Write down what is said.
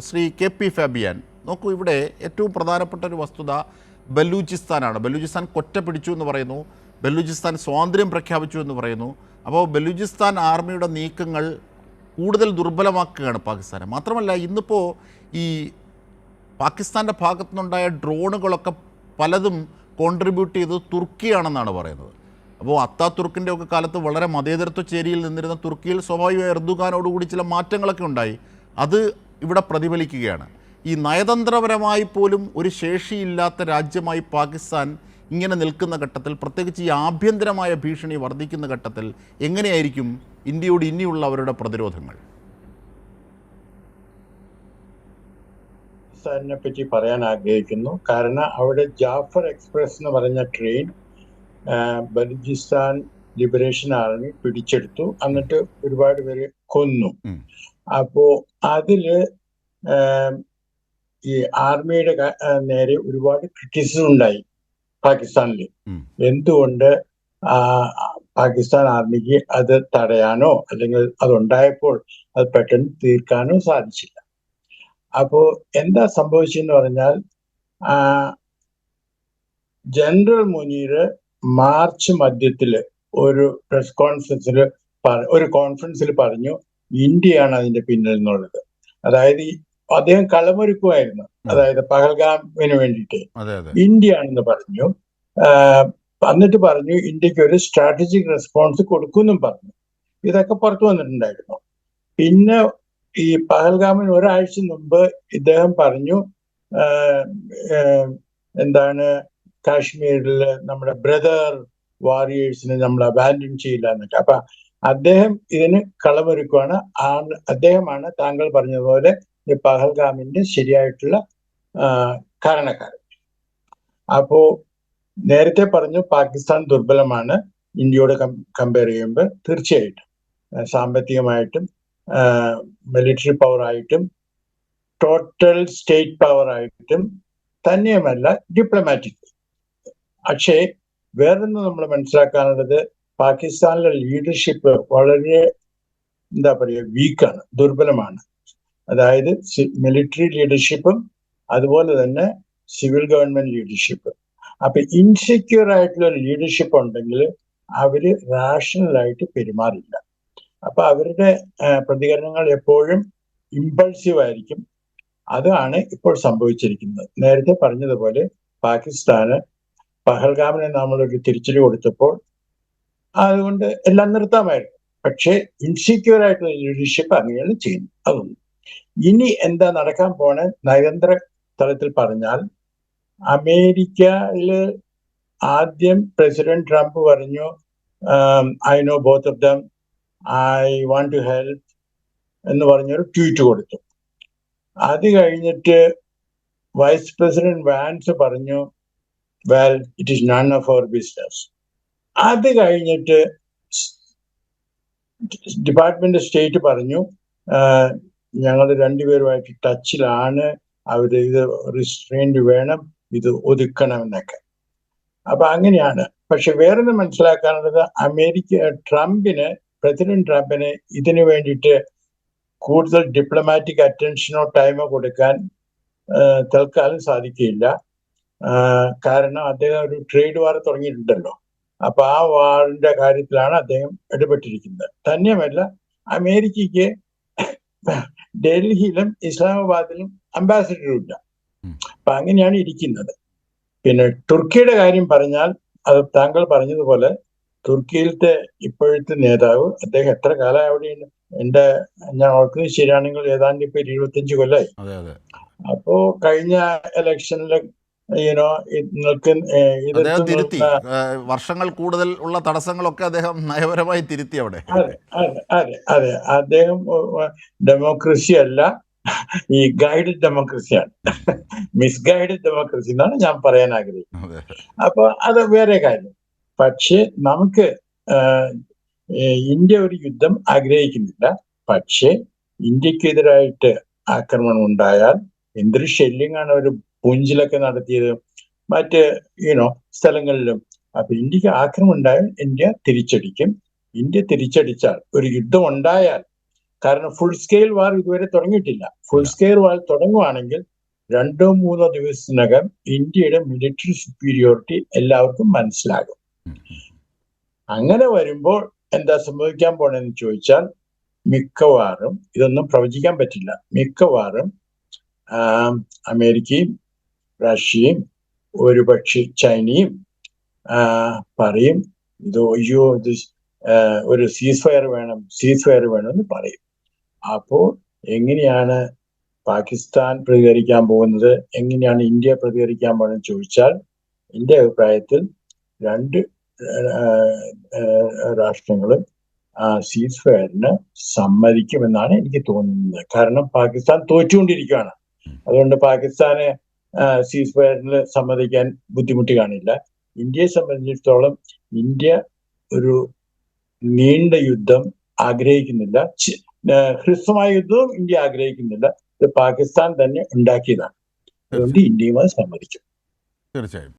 Shri K P Fabian നോക്കൂ ഇവിടെ ഏറ്റവും പ്രധാനപ്പെട്ട ഒരു വസ്തുത ബലൂചിസ്ഥാനാണ്. ബലൂചിസ്ഥാൻ കൊറ്റ പിടിച്ചു എന്ന് പറയുന്നു. ബലൂചിസ്ഥാൻ സ്വാതന്ത്ര്യം പ്രഖ്യാപിച്ചു എന്ന് പറയുന്നു. അപ്പോൾ ബലൂചിസ്ഥാൻ ആർമിയുടെ നീക്കങ്ങൾ കൂടുതൽ ദുർബലമാക്കുകയാണ് പാകിസ്ഥാനെ. മാത്രമല്ല ഇന്നിപ്പോൾ ഈ പാകിസ്ഥാന്റെ ഭാഗത്തു നിന്നുണ്ടായ ഡ്രോണുകളൊക്കെ പലതും കോൺട്രിബ്യൂട്ട് ചെയ്തത് തുർക്കിയാണെന്നാണ് പറയുന്നത്. അപ്പോൾ അത്താ തുർക്കിന്റെ ഒക്കെ കാലത്ത് വളരെ മതേതരത്വ ചേരിയിൽ നിന്നിരുന്ന തുർക്കിയിൽ സ്വാഭാവികമായി എർദുഗാനോടുകൂടി ചില മാറ്റങ്ങളൊക്കെ ഉണ്ടായി. അത് ഇവിടെ പ്രതിഫലിക്കുകയാണ്. ഈ നയതന്ത്രപരമായി പോലും ഒരു ശേഷിയില്ലാത്ത രാജ്യമായി പാകിസ്ഥാൻ ഇങ്ങനെ നിൽക്കുന്ന ഘട്ടത്തിൽ പ്രത്യേകിച്ച് ഈ ആഭ്യന്തരമായ ഭീഷണി വർദ്ധിക്കുന്ന ഘട്ടത്തിൽ എങ്ങനെയായിരിക്കും ഇന്ത്യയോട് ഇനിയുള്ള അവരുടെ പ്രതിരോധങ്ങൾ? പാകിസ്ഥാനിനെ പറ്റി പറയാൻ ആഗ്രഹിക്കുന്നു. കാരണം അവിടെ ജാഫർ എക്സ്പ്രസ് എന്ന് പറഞ്ഞ ട്രെയിൻ ബലൂചിസ്ഥാൻ ലിബറേഷൻ ആർമി പിടിച്ചെടുത്തു. എന്നിട്ട് ഒരുപാട് പേര് കൊന്നു. അപ്പോ അതിൽ ഈ ആർമിയുടെ നേരെ ഒരുപാട് ക്രിറ്റിസിസം ഉണ്ടായി പാകിസ്ഥാനിൽ. എന്തുകൊണ്ട് പാകിസ്ഥാൻ ആർമിക്ക് അത് തടയാനോ അല്ലെങ്കിൽ അതുണ്ടായപ്പോൾ അത് പെട്ടെന്ന് തീർക്കാനോ സാധിച്ചില്ല. അപ്പോ എന്താ സംഭവിച്ചെന്ന് പറഞ്ഞാൽ ആ, ജനറൽ മുനീർ മാർച്ച് മധ്യത്തിൽ ഒരു പ്രസ് കോൺഫറൻസിൽ ഒരു കോൺഫറൻസിൽ പറഞ്ഞു ഇന്ത്യയാണ് അതിന്റെ പിന്നിൽ നിന്നുള്ളത് അതായത് അദ്ദേഹം കളമൊരുക്കുമായിരുന്നു. അതായത് പഹൽഗാമിന് വേണ്ടിയിട്ട്. അതെ അതെ. ഇന്ത്യ ആണെന്ന് പറഞ്ഞു എന്നിട്ട് പറഞ്ഞു ഇന്ത്യയ്ക്ക് ഒരു സ്ട്രാറ്റജിക് റെസ്പോൺസ് കൊടുക്കുമെന്നും പറഞ്ഞു. ഇതൊക്കെ പുറത്തു വന്നിട്ടുണ്ടായിരുന്നു. പിന്നെ ഈ പഹൽഗാമിന് ഒരാഴ്ച മുമ്പ് ഇദ്ദേഹം പറഞ്ഞു എന്താണ് കാശ്മീരിൽ നമ്മുടെ ബ്രദർ വാരിയേഴ്സിനെ നമ്മൾ അബാൻഡൻ ചെയ്യില്ല എന്നൊക്കെ. അപ്പൊ അദ്ദേഹം ഇതിന് കളമൊരുക്കുവാണ്. ആ അദ്ദേഹമാണ് താങ്കൾ പറഞ്ഞതുപോലെ ഈ പഹൽഗാമിന്റെ ശരിയായിട്ടുള്ള കാരണക്കാരൻ. അപ്പോ നേരത്തെ പറഞ്ഞു പാകിസ്ഥാൻ ദുർബലമാണ്. ഇന്ത്യയോട് കമ്പയർ ചെയ്യുമ്പോൾ തീർച്ചയായിട്ടും സാമ്പത്തികമായിട്ടും മിലിറ്ററി പവറായിട്ടും ടോട്ടൽ സ്റ്റേറ്റ് പവറായിട്ടും തന്നെയുമല്ല ഡിപ്ലോമാറ്റിക് പക്ഷേ വേറൊന്ന് നമ്മൾ മനസ്സിലാക്കാനുള്ളത് പാകിസ്ഥാനിലെ ലീഡർഷിപ്പ് വളരെ എന്താ പറയുക വീക്കാണ് ദുർബലമാണ്. അതായത് മിലിറ്ററി ലീഡർഷിപ്പും അതുപോലെ തന്നെ സിവിൽ ഗവൺമെന്റ് ലീഡർഷിപ്പ് അപ്പൊ ഇൻസെക്യൂർ ആയിട്ടുള്ള ലീഡർഷിപ്പ് ഉണ്ടെങ്കിൽ അവർ റാഷണൽ ആയിട്ട് പെരുമാറില്ല. അപ്പൊ അവരുടെ പ്രതികരണങ്ങൾ എപ്പോഴും ഇമ്പൾസീവ് ആയിരിക്കും. അതാണ് ഇപ്പോൾ സംഭവിച്ചിരിക്കുന്നത്. നേരത്തെ പറഞ്ഞതുപോലെ പാകിസ്ഥാന് പഹൽഗാമിനെ നമ്മളൊരു തിരിച്ചടി കൊടുത്തപ്പോൾ അതുകൊണ്ട് എല്ലാം നിർത്താമായിരുന്നു. പക്ഷേ ഇൻസെക്യൂർ ആയിട്ടുള്ള ലീഡർഷിപ്പ് അങ്ങനെയാണ് ചെയ്യുന്നത്. അതൊന്നും ഇനി എന്താ നടക്കാൻ പോണ? നയതന്ത്ര തലത്തിൽ പറഞ്ഞാൽ അമേരിക്കയിൽ ആദ്യം പ്രസിഡന്റ് ട്രംപ് പറഞ്ഞു I know both of them. I want to help എന്ന് പറഞ്ഞൊരു ട്വീറ്റ് കൊടുത്തു. അത് കഴിഞ്ഞിട്ട് വൈസ് പ്രസിഡന്റ് വാൻസ് പറഞ്ഞു well it is none of our business. അത് കഴിഞ്ഞിട്ട് ഡിപ്പാർട്ട്മെന്റ് സ്റ്റേറ്റ് പറഞ്ഞു ഞങ്ങൾ രണ്ടുപേരുമായിട്ട് ടച്ചിലാണ്. അവർ ഇത് റിസ്ട്രെയിൻഡ് വേണം ഇത് ഒതുക്കണം എന്നൊക്കെ അപ്പൊ അങ്ങനെയാണ്. പക്ഷെ വേറൊന്ന് മനസ്സിലാക്കാനുള്ളത് അമേരിക്ക ട്രംപിന് പ്രസിഡന്റ് ട്രംപിന് ഇതിനു വേണ്ടിയിട്ട് കൂടുതൽ ഡിപ്ലോമാറ്റിക് അറ്റൻഷനോ ടൈമോ കൊടുക്കാൻ തൽക്കാലം സാധിക്കില്ല കാരണം അദ്ദേഹം ഒരു ട്രേഡ് വാർ തുടങ്ങിയിട്ടുണ്ടല്ലോ. അപ്പൊ ആ വാറിന്റെ കാര്യത്തിലാണ് അദ്ദേഹം ഇടപെട്ടിരിക്കുന്നത്. തന്നെയുമല്ല അമേരിക്കയ്ക്ക് ഡൽഹിയിലും ഇസ്ലാമാബാദിലും അംബാസിഡറും ഇല്ല ഉം. അപ്പൊ അങ്ങനെയാണ് ഇരിക്കുന്നത്. പിന്നെ തുർക്കിയുടെ കാര്യം പറഞ്ഞാൽ അത് താങ്കൾ പറഞ്ഞതുപോലെ തുർക്കിയിലത്തെ ഇപ്പോഴത്തെ നേതാവ് അദ്ദേഹം എത്ര കാലം അവിടെയുണ്ട് എന്റെ ഞാൻ ഓർക്കുന്നത് ശരിയാണെങ്കിൽ ഏതാണ്ട് ഇപ്പൊ ഇരുപത്തിയഞ്ച് കൊല്ലായി. അപ്പോ കഴിഞ്ഞ നിങ്ങൾക്ക് അദ്ദേഹം തിരുത്തി. വർഷങ്ങൾ കൂടുതൽ ഉള്ള തടസ്സങ്ങളൊക്കെ അദ്ദേഹം നയപരമായി തിരുത്തി അവിടെ. അതെ അതെ അദ്ദേഹം ഡെമോക്രസി അല്ല ഈ ഗൈഡഡ് ഡെമോക്രസിയാണ്. മിസ്ഗൈഡഡ് ഡെമോക്രസി എന്നാണ് ഞാൻ പറയാൻ ആഗ്രഹിക്കുന്നത്. അപ്പൊ അത് വേറെ കാര്യം. പക്ഷെ നമുക്ക് ഇന്ത്യ ഒരു യുദ്ധം ആഗ്രഹിക്കുന്നില്ല. പക്ഷെ ഇന്ത്യക്കെതിരായിട്ട് ആക്രമണം ഉണ്ടായാൽ എന്തൊരു ശല്യങ്ങളാണ് ഒരു പൂഞ്ചിലൊക്കെ നടത്തിയത് മറ്റ് യുനോ സ്ഥലങ്ങളിലും. അപ്പൊ ഇന്ത്യയ്ക്ക് ആക്രമണം ഉണ്ടായാൽ ഇന്ത്യ തിരിച്ചടിക്കും. ഇന്ത്യ തിരിച്ചടിച്ചാൽ ഒരു യുദ്ധം ഉണ്ടായാൽ. കാരണം ഫുൾ സ്കെയിൽ വാർ ഇതുവരെ തുടങ്ങിയിട്ടില്ല. ഫുൾ സ്കെയിൽ വാർ തുടങ്ങുവാണെങ്കിൽ രണ്ടോ മൂന്നോ ദിവസത്തിനകം ഇന്ത്യയുടെ മിലിറ്ററി സുപ്പീരിയോറിറ്റി എല്ലാവർക്കും മനസ്സിലാകും. അങ്ങനെ വരുമ്പോൾ എന്താ സംഭവിക്കാൻ പോണെന്ന് ചോദിച്ചാൽ മിക്കവാറും ഇതൊന്നും പ്രവചിക്കാൻ പറ്റില്ല. മിക്കവാറും അമേരിക്കയും റഷ്യയും ഒരുപക്ഷെ ചൈനയും പറയും ഇത് അയ്യോ ഇത് ഒരു സീസ് ഫയർ വേണം സീസ് ഫയർ വേണം എന്ന് പറയും. അപ്പോ എങ്ങനെയാണ് പാകിസ്ഥാൻ പ്രതികരിക്കാൻ പോകുന്നത്? എങ്ങനെയാണ് ഇന്ത്യ പ്രതികരിക്കാൻ പോകുന്നത് ചോദിച്ചാൽ എന്റെ അഭിപ്രായത്തിൽ രണ്ട് രാഷ്ട്രങ്ങളും സീസ് ഫയറിന് സമ്മതിക്കുമെന്നാണ് എനിക്ക് തോന്നുന്നത്. കാരണം പാകിസ്ഥാൻ തോറ്റുകൊണ്ടിരിക്കുകയാണ്. അതുകൊണ്ട് പാകിസ്ഥാന് സീസ് ഫയറിൽ സമ്മതിക്കാൻ ബുദ്ധിമുട്ട് കാണില്ല ഇന്ത്യയെ സംബന്ധിച്ചിടത്തോളം ഇന്ത്യ ഒരു നീണ്ട യുദ്ധം ആഗ്രഹിക്കുന്നില്ല. ഹ്രസ്വമായ യുദ്ധവും ഇന്ത്യ ആഗ്രഹിക്കുന്നില്ല. ഇത് പാകിസ്ഥാൻ തന്നെ ഉണ്ടാക്കിയതാണ്. അതുകൊണ്ട് ഇന്ത്യയുമായി സമ്മതിക്കും തീർച്ചയായും.